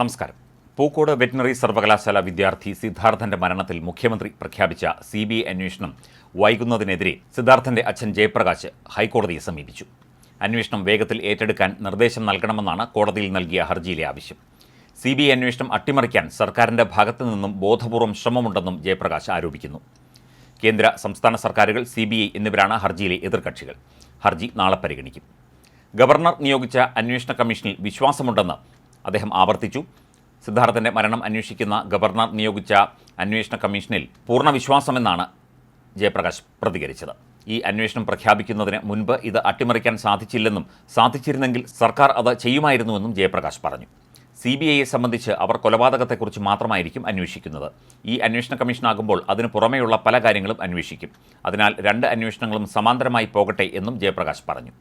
നമസ്കാരം. പൂക്കോട് വെറ്റിനറി സർവകലാശാല വിദ്യാർത്ഥി സിദ്ധാർത്ഥന്റെ മരണത്തിൽ മുഖ്യമന്ത്രി പ്രഖ്യാപിച്ച സി ബി ഐ അന്വേഷണം വൈകുന്നതിനെതിരെ സിദ്ധാർത്ഥന്റെ അച്ഛൻ ജയപ്രകാശ് ഹൈക്കോടതിയെ സമീപിച്ചു. അന്വേഷണം വേഗത്തിൽ ഏറ്റെടുക്കാൻ നിർദ്ദേശം നൽകണമെന്നാണ് കോടതിയിൽ നൽകിയ ഹർജിയിലെ ആവശ്യം. സി ബി ഐ അന്വേഷണം അട്ടിമറിക്കാൻ സർക്കാരിന്റെ ഭാഗത്തു നിന്നും ബോധപൂർവം ശ്രമമുണ്ടെന്നും ജയപ്രകാശ് ആരോപിക്കുന്നു. കേന്ദ്ര സംസ്ഥാന സർക്കാരുകൾ സി ബി ഐ എന്നിവരാണ് ഹർജിയിലെ എതിർകക്ഷികൾ. ഹർജി നാളെ പരിഗണിക്കും. ഗവർണർ നിയോഗിച്ച അന്വേഷണ കമ്മീഷനിൽ വിശ്വാസമുണ്ടെന്ന് അദ്ദേഹം ആവർത്തിച്ചു. സിദ്ധാർത്ഥന്റെ മരണം അന്വേഷിക്കുന്ന ഗവർണർ നിയോഗിച്ച അന്വേഷണ കമ്മീഷനിൽ പൂർണ വിശ്വാസമെന്നാണ് ജയപ്രകാശ് പ്രതികരിച്ചത്. ഈ അന്വേഷണം പ്രഖ്യാപിക്കുന്നതിന് മുൻപ് ഇത് അട്ടിമറിക്കാൻ സാധിച്ചില്ലെന്നും സാധിച്ചിരുന്നെങ്കിൽ സർക്കാർ അത് ചെയ്യുമായിരുന്നുവെന്നും ജയപ്രകാശ് പറഞ്ഞു. സി ബി ഐയെ സംബന്ധിച്ച് അവർ കൊലപാതകത്തെക്കുറിച്ച് മാത്രമായിരിക്കും അന്വേഷിക്കുന്നത്. ഈ അന്വേഷണ കമ്മീഷനാകുമ്പോൾ അതിന് പുറമെയുള്ള പല കാര്യങ്ങളും അന്വേഷിക്കും. അതിനാൽ രണ്ട് അന്വേഷണങ്ങളും സമാന്തരമായി പോകട്ടെ എന്നും ജയപ്രകാശ് പറഞ്ഞു.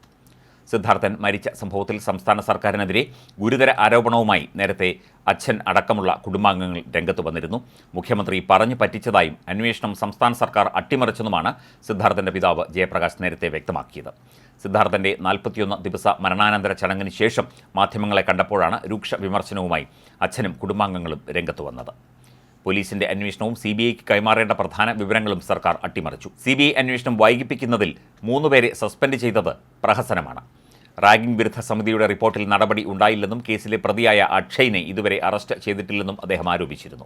സിദ്ധാർത്ഥൻ മരിച്ച സംഭവത്തിൽ സംസ്ഥാന സർക്കാരിനെതിരെ ഗുരുതര ആരോപണവുമായി നേരത്തെ അച്ഛൻ അടക്കമുള്ള കുടുംബാംഗങ്ങൾ രംഗത്ത് വന്നിരുന്നു. മുഖ്യമന്ത്രി പറഞ്ഞു പറ്റിച്ചതായും അന്വേഷണം സംസ്ഥാന സർക്കാർ അട്ടിമറിച്ചെന്നുമാണ് സിദ്ധാർത്ഥന്റെ പിതാവ് ജയപ്രകാശ് നേരത്തെ വ്യക്തമാക്കിയത്. സിദ്ധാർത്ഥന്റെ നാൽപ്പത്തിയൊന്ന് ദിവസ മരണാനന്തര ചടങ്ങിന് ശേഷം മാധ്യമങ്ങളെ കണ്ടപ്പോഴാണ് രൂക്ഷ വിമർശനവുമായി അച്ഛനും കുടുംബാംഗങ്ങളും രംഗത്ത് വന്നത്. പോലീസിന്റെ അന്വേഷണവും സി ബി ഐക്ക് കൈമാറേണ്ട പ്രധാന വിവരങ്ങളും സർക്കാർ അട്ടിമറിച്ചു. സി ബി ഐ അന്വേഷണം വൈകിപ്പിക്കുന്നതിൽ മൂന്നുപേരെ സസ്പെൻഡ് ചെയ്തത് പ്രഹസനമാണ്. റാഗിംഗ് വിരുദ്ധ സമിതിയുടെ റിപ്പോർട്ടിൽ നടപടി ഉണ്ടായില്ലെന്നും കേസിലെ പ്രതിയായ അക്ഷയ്നെ ഇതുവരെ അറസ്റ്റ് ചെയ്തിട്ടില്ലെന്നും അദ്ദേഹം ആരോപിച്ചിരുന്നു.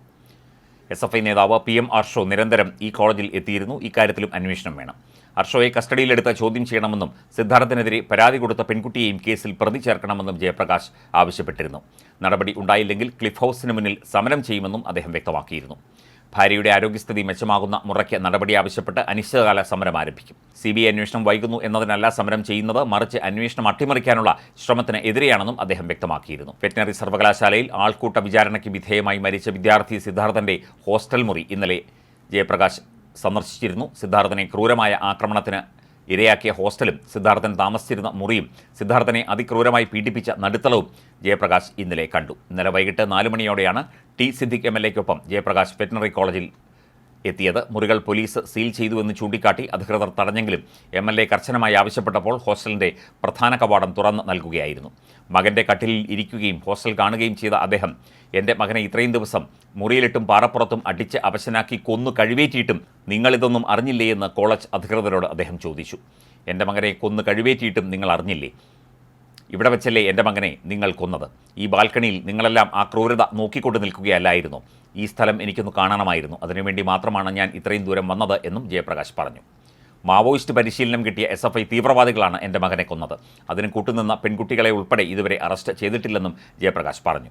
എസ് എഫ് ഐ നേതാവ് പി എം അർഷോ നിരന്തരം ഈ കോളേജിൽ എത്തിയിരുന്നു. ഇക്കാര്യത്തിലും അന്വേഷണം വേണം. അർഷോയെ കസ്റ്റഡിയിലെടുത്ത് ചോദ്യം ചെയ്യണമെന്നും സിദ്ധാർത്ഥനെതിരെ പരാതി കൊടുത്ത പെൺകുട്ടിയെയും കേസിൽ പ്രതി ചേർക്കണമെന്നും ജയപ്രകാശ് ആവശ്യപ്പെട്ടിരുന്നു. നടപടി ഉണ്ടായില്ലെങ്കിൽ ക്ലിഫ് ഹൗസിന് മുന്നിൽ സമരം ചെയ്യുമെന്നും അദ്ദേഹം വ്യക്തമാക്കിയിരുന്നു. ഭാര്യയുടെ ആരോഗ്യസ്ഥിതി മെച്ചമാകുന്ന മുറയ്ക്ക് നടപടി ആവശ്യപ്പെട്ട് അനിശ്ചിതകാല സമരം ആരംഭിക്കും. സി ബി ഐ അന്വേഷണം വൈകുന്നു എന്നതിനല്ല സമരം ചെയ്യുന്നത്. മറിച്ച് അന്വേഷണം അട്ടിമറിക്കാനുള്ള ശ്രമത്തിന് എതിരെയാണെന്നും അദ്ദേഹം വ്യക്തമാക്കിയിരുന്നു. വെറ്റിനറി സർവകലാശാലയിൽ ആൾക്കൂട്ട വിചാരണയ്ക്ക് വിധേയമായി മരിച്ച വിദ്യാർത്ഥി സിദ്ധാർത്ഥന്റെ ഹോസ്റ്റൽ മുറി ഇന്നലെ ജയപ്രകാശ് സന്ദർശിച്ചിരുന്നു. സിദ്ധാർത്ഥനെ ക്രൂരമായ ആക്രമണത്തിന് ഇരയാക്കിയ ഹോസ്റ്റലും സിദ്ധാർത്ഥൻ താമസിച്ചിരുന്ന മുറിയും സിദ്ധാർത്ഥനെ അതിക്രൂരമായി പീഡിപ്പിച്ച നടുത്തളവും ജയപ്രകാശ് ഇന്നലെ കണ്ടു. ഇന്നലെ വൈകിട്ട് നാല് മണിയോടെയാണ് ടി സിദ്ദിഖ് എം എൽ എക്കൊപ്പം ജയപ്രകാശ് വെറ്റിനറി കോളേജിൽ എത്തിയത്. മുറികൾ പോലീസ് സീൽ ചെയ്തുവെന്ന് ചൂണ്ടിക്കാട്ടി അധികൃതർ തടഞ്ഞെങ്കിലും എം എൽ എ കർശനമായി ആവശ്യപ്പെട്ടപ്പോൾ ഹോസ്റ്റലിന്റെ പ്രധാന കവാടം തുറന്ന് നൽകുകയായിരുന്നു. മകന്റെ കട്ടിലിൽ ഇരിക്കുകയും ഹോസ്റ്റൽ കാണുകയും ചെയ്ത അദ്ദേഹം എന്റെ മകനെ ഇത്രയും ദിവസം മുറിയിലിട്ടും പാറപ്പുറത്തും അടിച്ച് അവശനാക്കി കൊന്നു കഴിവേറ്റിയിട്ടും നിങ്ങളിതൊന്നും അറിഞ്ഞില്ലേ? എന്ന് കോളേജ് അധികൃതരോട് അദ്ദേഹം ചോദിച്ചു. എന്റെ മകനെ കൊന്നു കഴിവേറ്റിയിട്ടും നിങ്ങൾ അറിഞ്ഞില്ലേ? ഇവിടെ വെച്ചല്ലേ എന്റെ മകനെ നിങ്ങൾ കൊന്നത്. ഈ ബാൽക്കണിയിൽ നിങ്ങളെല്ലാം ആ ക്രൂരത നോക്കിക്കൊണ്ട് നിൽക്കുകയല്ലായിരുന്നു. ഈ സ്ഥലം എനിക്കൊന്ന് കാണണമായിരുന്നു. അതിനുവേണ്ടി മാത്രമാണ് ഞാൻ ഇത്രയും ദൂരം വന്നത് എന്നും ജയപ്രകാശ് പറഞ്ഞു. മാവോയിസ്റ്റ് പരിശീലനം കിട്ടിയ എസ് എഫ് ഐ തീവ്രവാദികളാണ് എന്റെ മകനെ കൊന്നത്. അതിന് കൂട്ടുനിന്ന പെൺകുട്ടികളെ ഉൾപ്പെടെ ഇതുവരെ അറസ്റ്റ് ചെയ്തിട്ടില്ലെന്നും ജയപ്രകാശ് പറഞ്ഞു.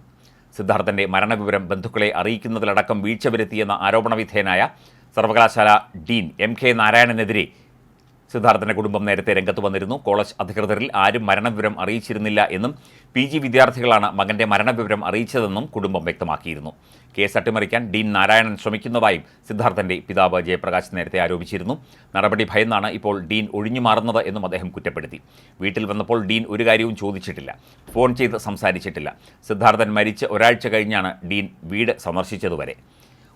സിദ്ധാർത്ഥന്റെ മരണവിവരം ബന്ധുക്കളെ അറിയിക്കുന്നതിലടക്കം വീഴ്ച വരുത്തിയെന്ന ആരോപണവിധേയനായ സർവകലാശാല ഡീൻ എം കെ നാരായണനെതിരെ സിദ്ധാർത്ഥന്റെ കുടുംബം നേരത്തെ രംഗത്ത് വന്നിരുന്നു. കോളേജ് അധികൃതരിൽ ആരും മരണവിവരം അറിയിച്ചിരുന്നില്ല എന്നും പി ജി വിദ്യാർത്ഥികളാണ് മകന്റെ മരണവിവരം അറിയിച്ചതെന്നും കുടുംബം വ്യക്തമാക്കിയിരുന്നു. കേസ് അട്ടിമറിക്കാൻ ഡീൻ നാരായണൻ ശ്രമിക്കുന്നതായും സിദ്ധാർത്ഥന്റെ പിതാവ് ജയപ്രകാശ് നേരത്തെ ആരോപിച്ചിരുന്നു. നടപടി ഭയന്നാണ് ഇപ്പോൾ ഡീൻ ഒഴിഞ്ഞു മാറുന്നത് എന്നും അദ്ദേഹം കുറ്റപ്പെടുത്തി. വീട്ടിൽ വന്നപ്പോൾ ഡീൻ ഒരു കാര്യവും ചോദിച്ചിട്ടില്ല. ഫോൺ ചെയ്ത് സംസാരിച്ചിട്ടില്ല. സിദ്ധാർത്ഥൻ മരിച്ച് ഒരാഴ്ച കഴിഞ്ഞാണ് ഡീൻ വീട് സന്ദർശിച്ചതുവരെ.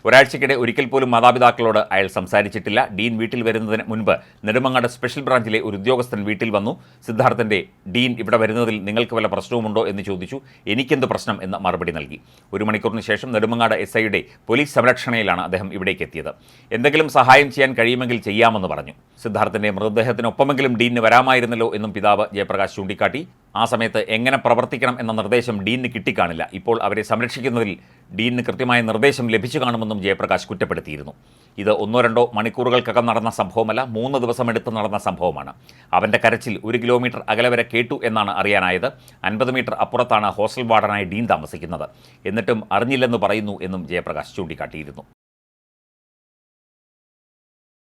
ഒരാഴ്ചക്കിടെ ഒരിക്കൽ പോലും മാതാപിതാക്കളോട് അയാൾ സംസാരിച്ചിട്ടില്ല. ഡീൻ വീട്ടിൽ വരുന്നതിന് മുൻപ് നെടുമങ്ങാട് സ്പെഷ്യൽ ബ്രാഞ്ചിലെ ഒരു ഉദ്യോഗസ്ഥൻ വീട്ടിൽ വന്നു. സിദ്ധാർത്ഥന്റെ ഡീൻ ഇവിടെ വരുന്നതിൽ നിങ്ങൾക്ക് വല്ല പ്രശ്നവുമുണ്ടോ എന്ന് ചോദിച്ചു. എനിക്കെന്ത് പ്രശ്നം എന്ന് മറുപടി നൽകി. ഒരു മണിക്കൂറിന് ശേഷം നെടുമങ്ങാട് എസ് ഐയുടെ പോലീസ് സംരക്ഷണയിലാണ് അദ്ദേഹം ഇവിടേക്ക് എത്തിയത്. എന്തെങ്കിലും സഹായം ചെയ്യാൻ കഴിയുമെങ്കിൽ ചെയ്യാമെന്ന് പറഞ്ഞു. സിദ്ധാർത്ഥന്റെ മൃതദേഹത്തിനൊപ്പമെങ്കിലും ഡീനിന് വരാമായിരുന്നല്ലോ എന്നും പിതാവ് ജയപ്രകാശ് ചൂണ്ടിക്കാട്ടി. ആ സമയത്ത് എങ്ങനെ പ്രവർത്തിക്കണം എന്ന നിർദ്ദേശം ഡീനിന് കിട്ടിക്കാണില്ല. ഇപ്പോൾ അവരെ സംരക്ഷിക്കുന്നതിൽ ഡീനിന് കൃത്യമായ നിർദ്ദേശം ലഭിച്ചു കാണുമെന്നും ജയപ്രകാശ് കുറ്റപ്പെടുത്തിയിരുന്നു. ഇത് ഒന്നോ രണ്ടോ മണിക്കൂറുകൾക്കകം നടന്ന സംഭവമല്ല മൂന്ന് ദിവസം എടുത്ത് നടന്ന സംഭവമാണ്. അവന്റെ കരച്ചിൽ ഒരു കിലോമീറ്റർ അകലെ വരെ കേട്ടു എന്നാണ് അറിയാനായത്. അൻപത് മീറ്റർ അപ്പുറത്താണ് ഹോസ്റ്റൽ വാർഡനായി ഡീൻ താമസിക്കുന്നത്. എന്നിട്ടും അറിഞ്ഞില്ലെന്ന് പറയുന്നു എന്നും ജയപ്രകാശ് ചൂണ്ടിക്കാട്ടിയിരുന്നു.